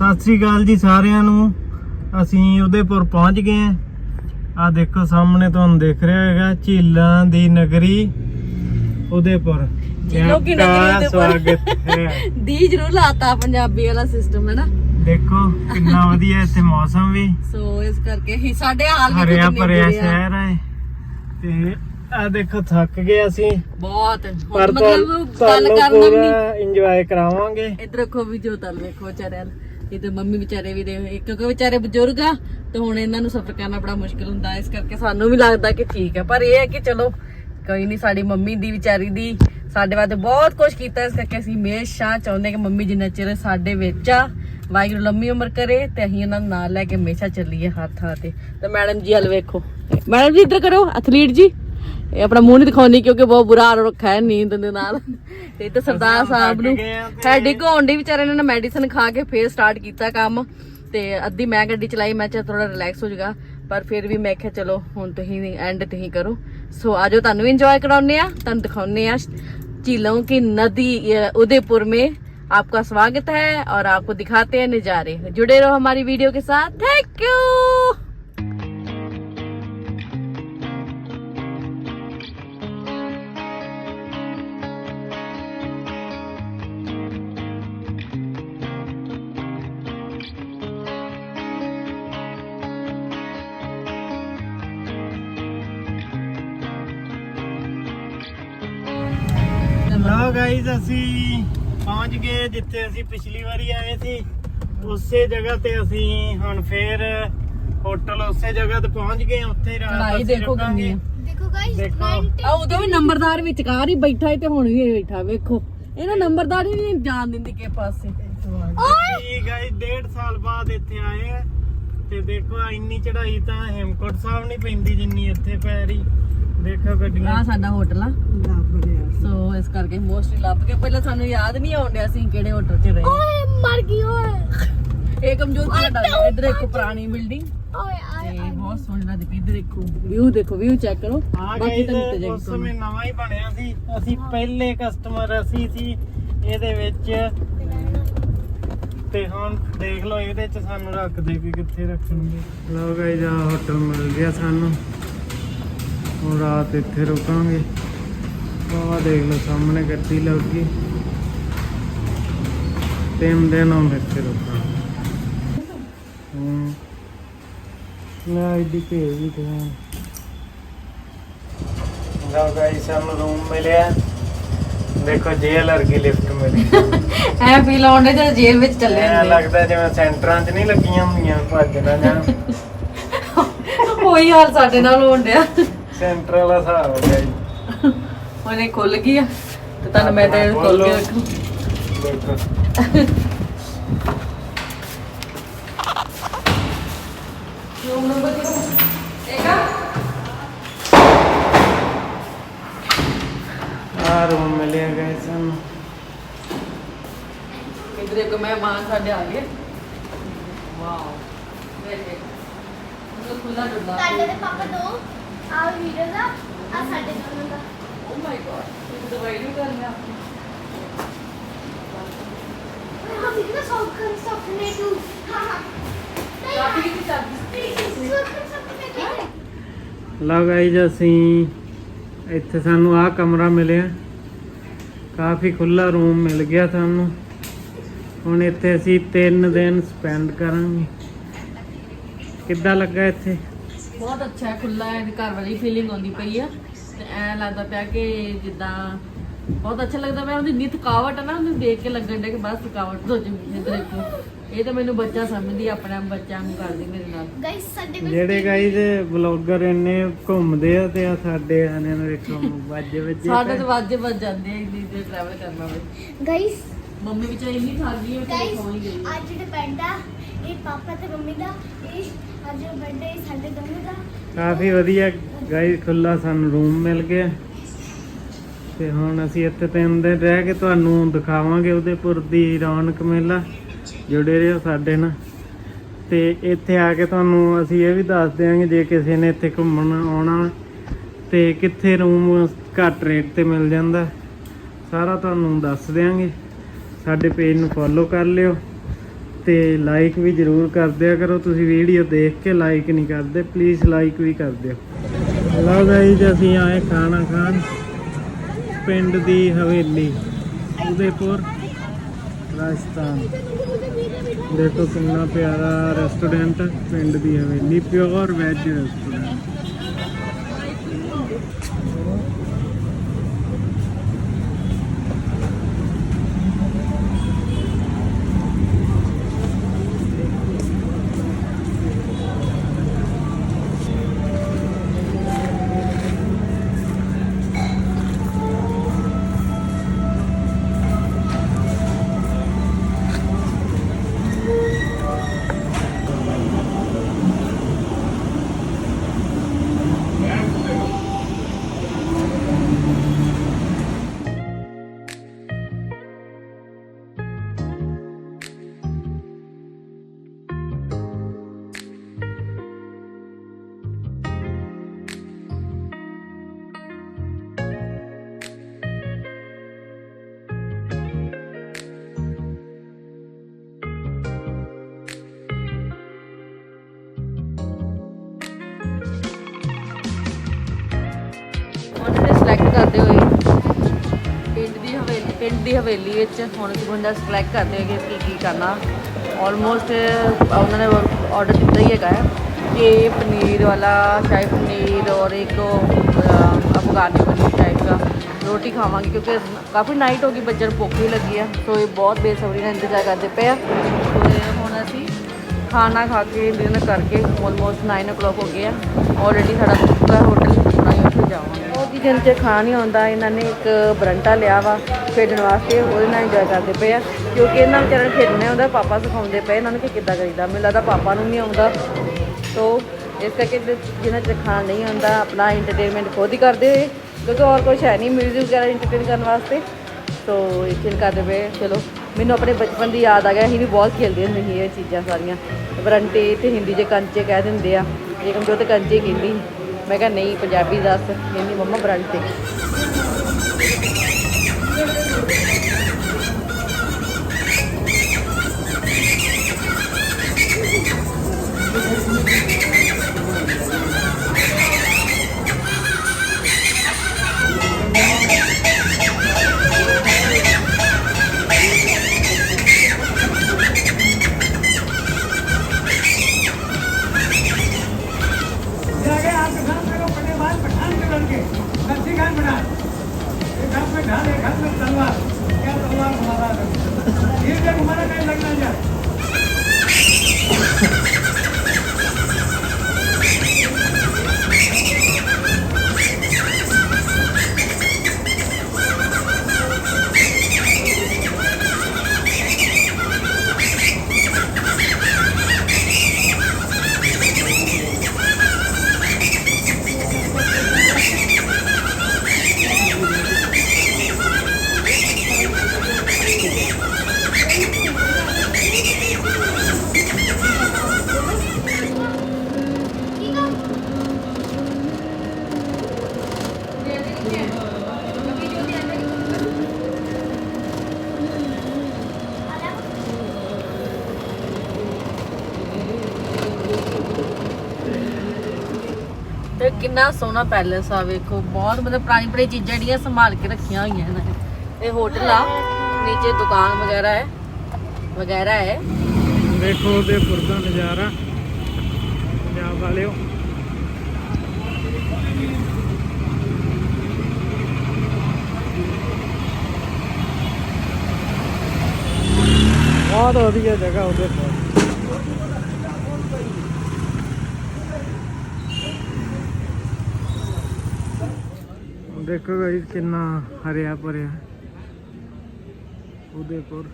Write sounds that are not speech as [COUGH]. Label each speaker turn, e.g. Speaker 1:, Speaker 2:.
Speaker 1: ਸਤਿ ਸ੍ਰੀ ਅਕਾਲ ਜੀ ਸਾਰਿਆਂ ਨੂੰ। ਅਸੀਂ ਉਦੇਪੁਰ ਪਹੁੰਚ ਗਏ ਆ ਆ ਦੇਖੋ ਸਾਹਮਣੇ ਤੁਹਾਨੂੰ ਦੇਖ ਰਿਹਾ ਹੋਵੇਗਾ ਝੀਲਾਂ ਦੀ ਨਗਰੀ ਉਦੇਪੁਰ। [LAUGHS] ਦੇਖੋ ਕਿੰਨਾ ਵਧੀਆ ਇੱਥੇ ਮੌਸਮ ਵੀ।
Speaker 2: ਸੋ ਇਸ ਕਰਕੇ ਸਾਡੇ
Speaker 1: ਹਰਿਆ ਭਰਿਆ ਸ਼ਹਿਰ ਹੈ। ਤੇ ਆ ਦੇਖੋ ਥੱਕ ਗਏ ਅਸੀਂ।
Speaker 2: ਬਹੁਤ। ਮਤਲਬ ਗੱਲ ਕਰਨਾ ਵੀ
Speaker 1: ਇੰਜੋਏ ਕਰਾਵਾਂਗੇ।
Speaker 2: ਇਧਰ ਰੱਖੋ ਵੀ ਜੋ ਤਲ ਵੇਖੋ ਚਰਲ ਨੂੰ। ਮੰਮੀ ਵਿਚਾਰੇ ਵੀ ਦੇ ਕਿਉਂਕਿ ਵਿਚਾਰੇ ਬਜ਼ੁਰਗ ਆ, ਤੇ ਹੁਣ ਇਹਨਾਂ ਨੂੰ ਸਫ਼ਰ ਕਰਨਾ ਬੜਾ ਮੁਸ਼ਕਿਲ ਹੁੰਦਾ, ਇਸ ਕਰਕੇ ਸਾਨੂੰ ਵੀ ਲੱਗਦਾ ਕਿ ਠੀਕ ਹੈ ਪਰ ਇਹ ਹੈ ਕਿ ਚਲੋ, ਕੋਈ ਨਹੀਂ, ਸਾਡੀ ਮੰਮੀ ਦੀ, ਵਿਚਾਰੀ ਦੀ, ਸਾਡੇ ਵਾਸਤੇ ਬਹੁਤ ਕੁਝ ਕੀਤਾ, ਇਸ ਕਰਕੇ ਅਸੀਂ ਹਮੇਸ਼ਾ ਚਾਹੁੰਦੇ ਕਿ ਮੰਮੀ ਜਿੰਨਾ ਚਿਰ ਸਾਡੇ ਵਿੱਚ ਆ, ਵਾਹਿਗੁਰੂ ਲੰਮੀ ਉਮਰ ਕਰੇ, ਤੇ ਅਸੀਂ ਉਹਨਾਂ ਨੂੰ ਨਾਲ ਲੈ ਕੇ ਹਮੇਸ਼ਾ ਚੱਲੀਏ ਹਰ ਥਾਂ ਤੇ। ਤੇ ਮੈਡਮ ਜੀ, ਹਲ ਵੇਖੋ। ਮੈਡਮ ਜੀ, ਇੱਧਰ ਕਰੋ, ਐਥਲੀਟ ਜੀ। ਇਹ ਆਪਣਾ ਮੂੰਹ ਨਹੀਂ ਦਿਖਾਉਂਦੀ ਕਿਉਂਕਿ ਬਹੁਤ ਬੁਰਾ ਹਾਲ ਰੱਖਾ ਹੈ ਨੀਂਦ ਦੇ ਨਾਲ ਤੇ ਇੱਧਰ ਸਰਦਾਰ ਸਾਹਿਬ ਨੂੰ
Speaker 1: ਗਏ ਆ ਤੇ-
Speaker 2: ਹੈਡੀ ਹੋਣ ਦੀ ਵਿਚਾਰੇ ਨੇ ਨਾ ਮੈਡੀਸਨ ਖਾ ਕੇ ਫੇਰ ਸਟਾਰਟ ਕੀਤਾ ਕੰਮ ਤੇ ਅੱਧੀ ਮੈਂ ਗੱਡੀ ਚਲਾਈ ਮੈਂ ਚਾਹ ਥੋੜਾ ਰਿਲੈਕਸ ਹੋ ਜਾਊਗਾ ਪਰ ਫਿਰ ਵੀ ਮੈਂ ਕਿਹਾ ਚਲੋ ਹੁਣ ਤੁਸੀਂ ਐਂਡ ਤੁਸੀਂ ਕਰੋ ਸੋ ਆਜੋ ਤੁਹਾਨੂੰ ਵੀ ਇੰਜੋਏ ਕਰਾਉਨੇ ਆ ਤੁਹਾਨੂੰ ਦਿਖਾਉਨੇ ਆ झीलों की नदी अ, उदयपुर में आपका स्वागत है और आपको दिखाते हैं नज़ारे जुड़े रहो हमारी वीडियो के साथ थैंक यू
Speaker 1: ਲਓ ਗਾਈਜ਼ ਅਸੀਂ ਪਹੁੰਚ ਗਏ ਜਿੱਥੇ ਅਸੀਂ ਪਿਛਲੀ ਵਾਰੀ ਆਏ ਸੀ। ਉਸੇ ਜਗ੍ਹਾ ਤੇ ਅਸੀਂ ਹੁਣ ਫੇਰ ਹੋਟਲ ਉਸੇ ਜਗ੍ਹਾ ਤੇ ਪਹੁੰਚ ਗਏ ਹਾਂ, ਉੱਥੇ ਹੀ ਰਾਤ ਅਸੀਂ
Speaker 2: ਦੇਖੋ। ਕਿੰਨੀ
Speaker 3: ਦੇਖੋ ਗਾਇਸ
Speaker 1: ਦੇਖੋ।
Speaker 2: ਆ ਉਦੋਂ ਵੀ ਨੰਬਰਦਾਰ ਵਿਚਕਾਰ ਹੀ ਬੈਠਾ ਹੈ ਤੇ ਹੁਣ ਵੀ ਬੈਠਾ ਵੇਖੋ। ਇਹਨੂੰ ਨੰਬਰਦਾਰ ਹੀ ਨਹੀਂ ਜਾਣ ਦਿੰਦੀ ਕਿ ਪਾਸੇ।
Speaker 1: ਜੀ ਗਾਈਜ਼ ਡੇਢ ਸਾਲ ਬਾਅਦ ਇੱਥੇ ਆਏ ਆ। ਤੇ ਦੇਖੋ ਇੰਨੀ ਚੜਾਈ ਤਾਂ ਹੇਮਕੋਟ ਸਾਹਿਬ ਨਹੀਂ ਪੈਂਦੀ ਜਿੰਨੀ ਇੱਥੇ ਪੈ ਰਹੀ। ਦੇਖੋ ਗੱਡੀਆਂ।
Speaker 2: ਆ ਸਾਡਾ ਹੋਟਲ ਆ। ਸੋ। ਇਸ ਕਰਕੇ ਮੋਸਟਲੀ ਲੱਭ ਕੇ ਪਹਿਲਾਂ ਸਾਨੂੰ ਯਾਦ ਨਹੀਂ ਆਉਣ ਡਿਆ ਸੀ ਕਿਹੜੇ ਹੋਟਲ 'ਚ ਰਹੇ।
Speaker 3: ਓਏ ਮਰ ਗਈ ਓਏ।
Speaker 2: ਇਹ ਕਮਜ਼ੋਰ ਸਾਡਾ ਇੱਧਰ ਇੱਕ ਪੁਰਾਣੀ ਬਿਲਡਿੰਗ
Speaker 3: ਓਏ
Speaker 2: ਤੇ ਬਹੁਤ ਸੋਹਣਾ ਲੱਗਦੀ ਇੱਧਰ ਦੇਖੋ ਵਿਊ ਦੇਖੋ ਵਿਊ ਚੈੱਕ ਕਰੋ।
Speaker 1: ਆ
Speaker 2: ਬਾਕੀ ਤਾਂ ਉੱਤੇ
Speaker 1: ਗਾਈਜ਼
Speaker 2: ਜਾ
Speaker 1: ਉਸ
Speaker 2: ਕੇ
Speaker 1: ਸਮੇਂ ਨਵਾਂ ਹੀ ਬਣਿਆ ਸੀ। ਅਸੀਂ ਪਹਿਲੇ ਕਸਟਮਰ ਅਸੀਂ ਸੀ। ਇਹਦੇ ਵਿੱਚ ਤੇ ਹੁਣ ਦੇਖ ਲਓ ਇਹਦੇ ਚ ਸਾਨੂੰ ਰੱਖਦੇ ਕਿ ਕਿੱਥੇ ਰੱਖਣਗੇ। ਲਓ ਗਾਈਜ਼ ਆ ਹੋਟਲ ਮਿਲ ਗਿਆ ਸਾਨੂੰ। ਹੁਣ ਰਾਤ ਇੱਥੇ ਰੁਕਾਂਗੇ। ਆਹ ਦੇਖ ਲਓ ਸਾਹਮਣੇ ਗੱਡੀ ਲੱਗੀ। ਤਿੰਨ ਦਿਨ ਹੋ ਇੱਥੇ ਰੁਕਾਂਗੇ ਹੂੰ। ਲੈ ਆਈਡੀ ਭੇਜ ਵੀ ਤੇ ਲਓ ਗਾਈਜ਼ ਸਾਨੂੰ ਰੂਮ ਮਿਲਿਆ। ਦੇਖੋ ਜੇਲ੍ਹ ਵਰਗੀ ਲਿਫਟ ਮਿਲੀ।
Speaker 2: ਐ ਫੀਲ ਆਉਂਦੇ ਜਦ ਜੇਲ੍ਹ ਵਿੱਚ ਚੱਲੇ
Speaker 1: ਐਂ
Speaker 2: ਹੁੰਦੇ
Speaker 1: ਲੱਗਦਾ ਜਿਵੇਂ ਸੈਂਟਰਾਂ 'ਚ ਨਹੀਂ ਲੱਗੀਆਂ ਹੁੰਦੀਆਂ ਭੱਜ ਨਾ ਜਾਣ। [LAUGHS]
Speaker 2: ਉਹੀ ਹਾਲ ਸਾਡੇ ਨਾਲ ਹੋਣ ਡਿਆ।
Speaker 1: ਸੈਂਟਰ ਵਾਲਾ ਹਿਸਾਬ ਹੋ ਗਿਆ ਜੀ
Speaker 2: ਉਹਨੇ ਖੁੱਲ ਗਈ ਆ ਤੇ ਤੁਹਾਨੂੰ ਮੈਂ ਤੇ ਖੋਲ ਕੇ ਰੱਖੂ
Speaker 1: ਦੇਖੋ।
Speaker 2: ਰੂਮ ਨੰਬਰ ਕਿਹੜਾ ਇਹਗਾ
Speaker 1: ਆ ਰੂਮ ਮਿਲਿਆ ਗਾਈਜ਼ ਸਾਨੂੰ।
Speaker 2: ਇਧਰ ਇੱਕ ਮਹਿਮਾਨ ਸਾਡੇ ਆ ਗਏ। ਵਾਓ। ਦੇਖੇ। ਉਹ ਖੁੱਲਾ ਡੁੱਲਾ।
Speaker 3: ਸਾਡੇ ਦੇ ਪਾਪਾ ਦੋ। ਆ ਵੀਡੀਓ ਦਾ ਆ ਸਾਡੇ ਦੋਨੋਂ ਦਾ।
Speaker 2: ਓ ਮਾਈ ਗॉड ਇਹ ਦਵਾਈ ਨਹੀਂ ਕਰਨੀ? ਆਪਕੀ
Speaker 3: ਹਾਂ ਵੀ ਨਾ ਸੌਕ ਕਰ ਸਕਨੇ ਤੂੰ। ਹਾਂ ਹਾਂ।
Speaker 2: ਕਾਫੀ ਕੀ ਚਾਹੀਦੀ
Speaker 3: ਪਲੀਜ਼ ਸੌਕ ਕਰ ਸਕਨੇ
Speaker 1: ਲਓ ਗਾਈਜ਼ ਅਸੀਂ ਇੱਥੇ ਸਾਨੂੰ ਆਹ ਕਮਰਾ ਮਿਲਿਆ। ਕਾਫੀ ਖੁੱਲਾ ਰੂਮ ਮਿਲ ਗਿਆ ਸਾਨੂੰ। ਹੁਣ ਇੱਥੇ ਅਸੀਂ 3 ਦਿਨ ਸਪੈਂਡ ਕਰਾਂਗੇ। ਕਿੱਦਾਂ ਲੱਗਾ ਇੱਥੇ?
Speaker 2: ਬਹੁਤ ਅੱਛਾ ਹੈ ਖੁੱਲਾ ਹੈ ਘਰ ਵਾਲੀ ਫੀਲਿੰਗ ਆਉਂਦੀ ਪਈ ਆ। ਤੇ ਐ ਲੱਗਦਾ ਪਿਆ ਕਿ ਜਿੱਦਾਂ ਬਹੁਤ ਅੱਛਾ ਲੱਗਦਾ ਪਿਆ ਉਹਦੀ ਨੀ ਥਕਾਵਟ ਹੈ ਨਾ ਉਹਨੂੰ ਦੇਖ ਕੇ ਲੱਗਣ ਡਿਆ ਕਿ ਬਸ ਥਕਾਵਟ ਹੋ ਜੂਗੀ ਇਧਰ ਦੇਖੋ ਇਹ ਤਾਂ ਮੈਨੂੰ ਬੱਚਾ ਸਮਝਦੀ ਆ, ਆਪਣੇ ਆਪ ਬੱਚਿਆਂ ਨੂੰ ਕਰਦੀ ਮੇਰੇ ਨਾਲ।
Speaker 3: ਗਾਇਸ ਸਾਡੇ ਕੋਲ
Speaker 1: ਜਿਹੜੇ ਗਾਈਜ਼ ਵਲੌਗਰ ਇੰਨੇ ਘੁੰਮਦੇ ਆ ਤੇ ਆ ਸਾਡੇ ਆਨੇ ਨੂੰ ਵੇਖੋ ਵੱਜ ਵੱਜੇ
Speaker 2: ਸਾਡੇ ਤਾਂ ਵਾਜੇ ਵੱਜ ਜਾਂਦੇ ਆ ਇੰਨੀ ਦੇਰ ਟਰੈਵਲ ਕਰਨਾ ਹੋਵੇ
Speaker 3: ਗਾਇਸ
Speaker 2: ਮੰਮੀ ਵਿਚਾਰੀ ਇੰਨੀ ਥੱਕ ਗਈ ਹੈ ਕਿ
Speaker 3: ਗਾਇਸ
Speaker 2: ਸੌਂ ਹੀ ਗਈ। ਹੈ।
Speaker 3: ਅੱਜ ਜਿਹੜਾ ਬੈੱਡ ਆ ਇਹ ਪਾਪਾ ਤੇ ਮੰਮੀ ਦਾ ਇਹ ਅੱਜ ਜਿਹੜਾ ਸਾਡੇ ਦੋਨੋਂ ਦਾ।
Speaker 1: ਕਾਫੀ ਵਧੀਆ ਗਾਈਜ਼ ਖੁੱਲਾ ਸਾਨੂੰ ਰੂਮ ਮਿਲ ਗਿਆ। ਤੇ ਹੁਣ ਅਸੀਂ ਇੱਥੇ ਤਿੰਨ ਦਿਨ ਰਹਿ ਕੇ ਤੁਹਾਨੂੰ ਦਿਖਾਵਾਂਗੇ ਉਦੇਪੁਰ ਦੀ ਰੌਣਕ ਮੇਲਾ, ਜੁੜੇ ਰਹੋ ਸਾਡੇ ਨਾਲ। ਤੇ ਇੱਥੇ ਆ ਕੇ ਤੁਹਾਨੂੰ ਅਸੀਂ ਇਹ ਵੀ ਦੱਸ ਦਿਆਂਗੇ ਜੇ ਕਿਸੇ ਨੇ ਇੱਥੇ ਘੁੰਮਣ ਆਉਣਾ, ਤੇ ਕਿੱਥੇ ਰੂਮ ਘੱਟ ਰੇਟ ਤੇ ਮਿਲ ਜਾਂਦਾ। ਸਾਰਾ ਤੁਹਾਨੂੰ ਦੱਸ ਦਿਆਂਗੇ। ਸਾਡੇ ਪੇਜ ਨੂੰ ਫੋਲੋ ਕਰ ਲਿਓ। ਤੇ ਲਾਈਕ ਵੀ ਜਰੂਰ ਕਰ ਦਿਆ ਕਰੋ। ਤੁਸੀਂ ਵੀਡੀਓ ਦੇਖ ਕੇ ਲਾਈਕ ਨਹੀਂ ਕਰਦੇ ਪਲੀਜ਼ ਲਾਈਕ ਵੀ ਕਰ ਦਿਓ। ਲਓ ਗਾਈਜ਼ ਅਸੀਂ ਆਏ ਖਾਣਾ ਖਾਣ ਪਿੰਡ ਦੀ ਹਵੇਲੀ, ਉਦੈਪੁਰ, ਰਾਜਸਥਾਨ। ਦੇਖੋ ਕਿੰਨਾ ਪਿਆਰਾ ਰੈਸਟੋਰੈਂਟ ਪਿੰਡ ਦੀ ਹਵੇਲੀ ਪਿਓਰ ਵੈਜ ਰੈਸਟੋਰੈਂਟ
Speaker 2: ਸਿਲੈਕਟ ਕਰਦੇ ਹੋਏ। ਪਿੰਡ ਦੀ ਹਵੇਲੀ ਪਿੰਡ ਦੀ ਹਵੇਲੀ ਵਿੱਚ ਹੁਣ ਅਸੀਂ ਬੰਦਾ ਸਿਲੈਕਟ ਕਰਦੇ ਹੋਏ ਕਿ ਕੀ ਕੀ ਕਰਨਾ ਆਲਮੋਸਟ ਉਹਨਾਂ ਨੇ ਆਰਡਰ ਦਿੱਤਾ ਹੀ ਹੈਗਾ ਹੈ ਕਿ ਪਨੀਰ ਵਾਲਾ ਸ਼ਾਹੀ ਪਨੀਰ ਔਰ ਇੱਕ ਅਹ, ਅਫਗਾਨੀ ਪਨੀਰ ਟਾਈਪ ਦਾ ਰੋਟੀ ਖਾਵਾਂਗੇ ਕਿਉਂਕਿ ਕਾਫੀ ਨਾਈਟ ਹੋ ਗਈ ਬੱਚਿਆਂ ਨੂੰ ਭੁੱਖ ਵੀ ਲੱਗੀ ਆ ਸੋ ਇਹ ਬਹੁਤ ਬੇਸਬਰੀ ਨਾਲ ਇੰਤਜ਼ਾਰ ਕਰਦੇ ਪਏ ਆ। ਤੇ ਹੁਣ ਅਸੀਂ ਖਾਣਾ ਖਾ ਕੇ ਡਿਨਰ ਕਰਕੇ ਆਲਮੋਸਟ 9 ਹੋ ਗਏ ਆ। ਆਲਰੇਡੀ ਸਾਡਾ ਬੁੱਕ ਹੈ ਹੋਟਲ ਜਾਵਾਂਗੇ ਉਹ ਕੀ ਚ ਖਾਣ ਨਹੀਂ ਆਉਂਦਾ, ਇਹਨਾਂ ਨੇ ਇੱਕ ਬਰੰਟਾ ਲਿਆ ਵਾ, ਖੇਡਣ ਵਾਸਤੇ, ਉਹਦੇ ਨਾਲ ਇੰਜੋਏ ਕਰਦੇ ਪਏ ਆ। ਕਿਉਂਕਿ ਇਹਨਾਂ ਵਿਚਾਰਿਆਂ ਨੂੰ ਖੇਡਣਾ ਆਉਂਦਾ, ਪਾਪਾ ਸਿਖਾਉਂਦੇ ਪਏ, ਇਹਨਾਂ ਨੂੰ ਕਿ ਕਿੱਦਾਂ ਕਰੀਦਾ, ਮੈਨੂੰ ਲੱਗਦਾ ਪਾਪਾ ਨੂੰ ਨਹੀਂ ਆਉਂਦਾ। ਤੋ ਇਸ ਕਰਕੇ ਜਿਹਨਾਂ ਚ ਖਾਣ ਨਹੀਂ ਆਉਂਦਾ, ਆਪਣਾ ਇੰਟਰਟੇਨਮੈਂਟ ਖੁਦ ਹੀ ਕਰਦੇ ਹੋਏ, ਕਿਉਂਕਿ ਹੋਰ ਕੁਝ ਹੈ ਨਹੀਂ ਮਿਊਜ਼ਿਕ ਵਗੈਰਾ ਇੰਟਰਟੇਨ ਕਰਨ ਵਾਸਤੇ। ਸੋ ਇਹ ਕਰਦੇ ਪਏ, ਚਲੋ, ਮੈਨੂੰ ਆਪਣੇ ਬਚਪਨ ਦੀ ਯਾਦ ਆ ਗਿਆ, ਅਸੀਂ ਵੀ ਬਹੁਤ ਖੇਡਦੇ ਹੁੰਦੇ ਸੀ ਇਹ ਚੀਜ਼ਾਂ ਸਾਰੀਆਂ। ਬਰੰਟੇ ਤੇ ਹਿੰਦੀ 'ਚ ਕੰਚੇ ਕਹਿ ਦਿੰਦੇ ਆ ਜੇ ਕੰਚੋ ਤੇ ਕੰਚੇ ਕਹਿੰਦੀ। ਮੈਂ ਕਿਹਾ ਨਹੀਂ ਪੰਜਾਬੀ ਦੱਸ ਕਹਿੰਦੀ ਮੰਮਾ ਬਰੰਟੇ
Speaker 4: जाके मला काही
Speaker 2: लागणार? ਕਿੰਨਾ ਸੋਹਣਾ ਪੈਲੇਸ ਆ ਵੇਖੋ, ਬਹੁਤ ਮਤਲਬ ਪੁਰਾਣੀ ਪੁਰਾਣੀ ਚੀਜ਼ਾਂ ਜਿਹੜੀਆਂ ਸੰਭਾਲ ਕੇ ਰੱਖੀਆਂ ਹੋਈਆਂ ਇਹਨਾਂ ਨੇ। ਇਹ ਹੋਟਲ ਆ, ਨੀਚੇ ਦੁਕਾਨ ਵਗੈਰਾ ਹੈ ਵਗੈਰਾ ਹੈ।
Speaker 1: ਦੇਖੋ ਉਦੈਪੁਰ ਦਾ ਨਜ਼ਾਰਾ, ਪੰਜਾਬ ਵਾਲਿਓ। ਬਹੁਤ ਵਧੀਆ ਜਗ੍ਹਾ ਉਦੈਪੁਰ ਦੇਖੋ ਗਾਇਸ ਕਿੰਨਾ ਹਰਿਆ ਭਰਿਆ। ਉਦੈਪੁਰ